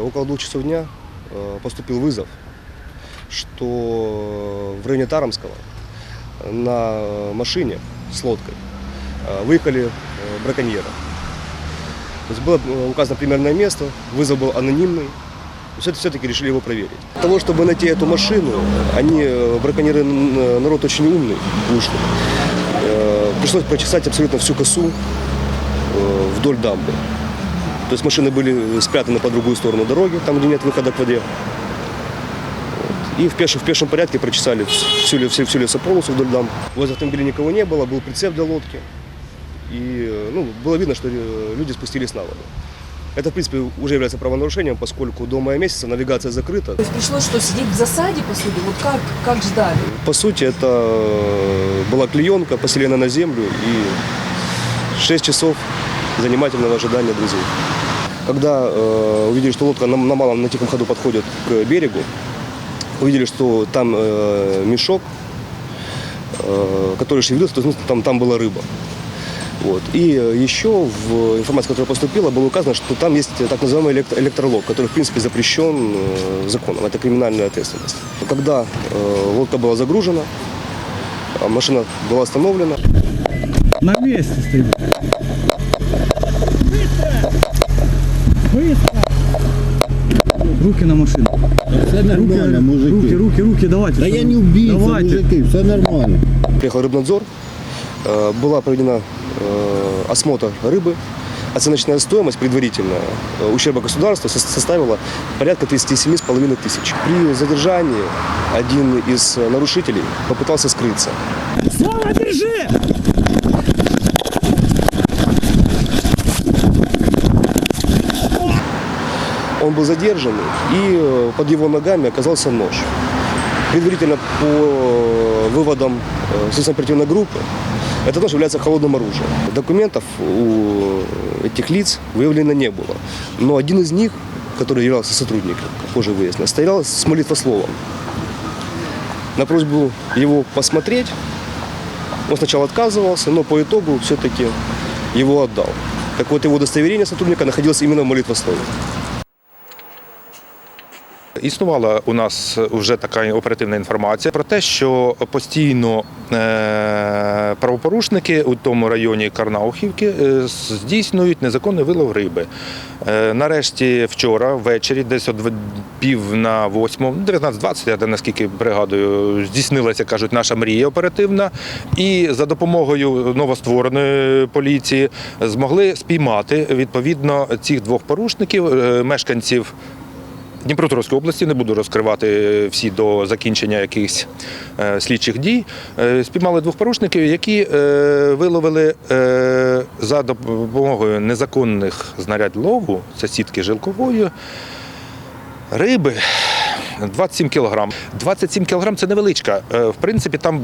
Около двух часов дня э, поступил вызов, что в районе Тарамского на машине с лодкой э, выехали э, браконьеры. То есть было э, указано примерное место, вызов был анонимный. Все-таки решили его проверить. Для того, чтобы найти эту машину, они, э, браконьеры, народ очень умный. Э, Пришлось прочесать абсолютно всю косу э, вдоль дамбы. То есть машины были спрятаны по другую сторону дороги, там, где нет выхода к воде. И в пешем, в пешем порядке прочесали всю, всю, всю лесополосу вдоль дам. Возле автомобиля никого не было, был прицеп для лодки. И э, ну, было видно, что э, люди спустились на воду. Это, в принципе, уже является правонарушением, поскольку до мая месяца навигация закрыта. То есть пришлось что, сидеть в засаде, по сути? Вот как, как ждали? По сути, это э, была клеенка, поселена на землю и 6 часов занимательного ожидания друзей. Когда э, увидели, что лодка на, на малом, на тихом ходу подходит к берегу, увидели, что там э, мешок, э, который шевелился, то есть ну, там, там была рыба. Вот. И э, еще в информации, которая поступила, было указано, что там есть так называемый элект- электролог, который, в принципе, запрещен э, законом. Это криминальная ответственность. Когда э, лодка была загружена, а машина была остановлена, На месте стоит. Быстро! Руки на машину. Все нормально, мужики. Руки, руки, руки, давайте. Да что я вы? не убийца, Давайте. мужики, все нормально. приехал рыбнадзор, э, была проведена э, осмотр рыбы, оценочная стоимость предварительная э, ущерба государству со- составила порядка 37,5 тысяч. При задержании один из э, нарушителей попытался скрыться. Слава, держи! Он был задержан, и э, под его ногами оказался нож. Предварительно по э, выводам э, следственной оперативной группы, этот нож является холодным оружием. Документов у этих лиц выявлено не было. Но один из них, который являлся сотрудником, позже выяснилось, стоял с молитвословом. На просьбу его посмотреть, он сначала отказывался, но по итогу все-таки его отдал. Так вот, его удостоверение сотрудника находилось именно в молитвослове. Існувала у нас вже така оперативна інформація про те, що постійно е, правопорушники у тому районі Карнаухівки е, здійснюють незаконний вилов риби. Е, Нарешті вчора ввечері, десь о пів на восьму, 19.20, я наскільки пригадую, здійснилася, кажуть, наша мрія оперативна. І за допомогою новоствореної поліції змогли спіймати відповідно цих двох порушників, мешканців Дніпропетровської області не буду розкривати всі до закінчення якихось е, слідчих дій. Е, спіймали двох порушників, які е, виловили е, за допомогою незаконних знарядь лову, це сітки жилкової, риби. 27 кілограм. 27 кілограм це невеличка. Е, В принципі, там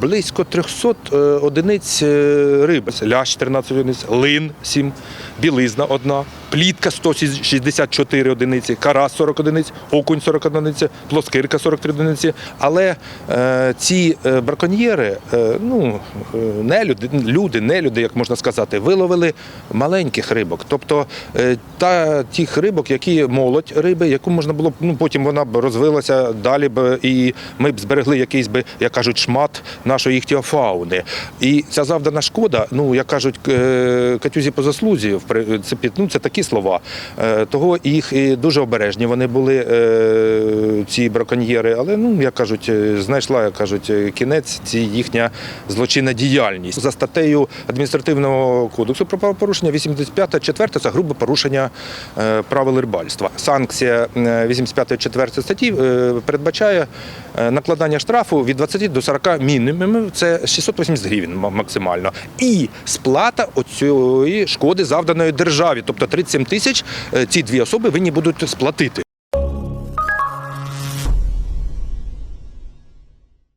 близько 300 е, одиниць е, риби. Лящ 13 одиниць, лин 7, білизна одна, плітка 164 одиниці, карась 40 одиниць, окунь 40 одиниці, плоскирка 43 одиниці. Але е, ці е, браконьєри, е, ну, е, не люди, люди, не люди, як можна сказати, виловили маленьких рибок. Тобто е, та тих рибок, які молодь риби, яку можна було ну потім вона б розвилася далі б, і ми б зберегли якийсь би, як кажуть, шмат нашої іхтіофауни. І ця завдана шкода, ну як кажуть, е, катюзі по заслузі, в принципі, ну це такі слова. Е, Того їх і дуже обережні вони були, е, ці браконьєри, але ну як кажуть, е, знайшла, як кажуть, кінець ці їхня злочинна діяльність. За статтею адміністративного кодексу про правопорушення 85 4 це грубе порушення правил рибальства. Санкція е, 85 4 статті передбачає накладання штрафу від 20 до 40 мінімумів, це 680 гривень максимально. І сплата оцієї шкоди завданої державі, тобто 37 тисяч е, ці дві особи винні будуть сплатити.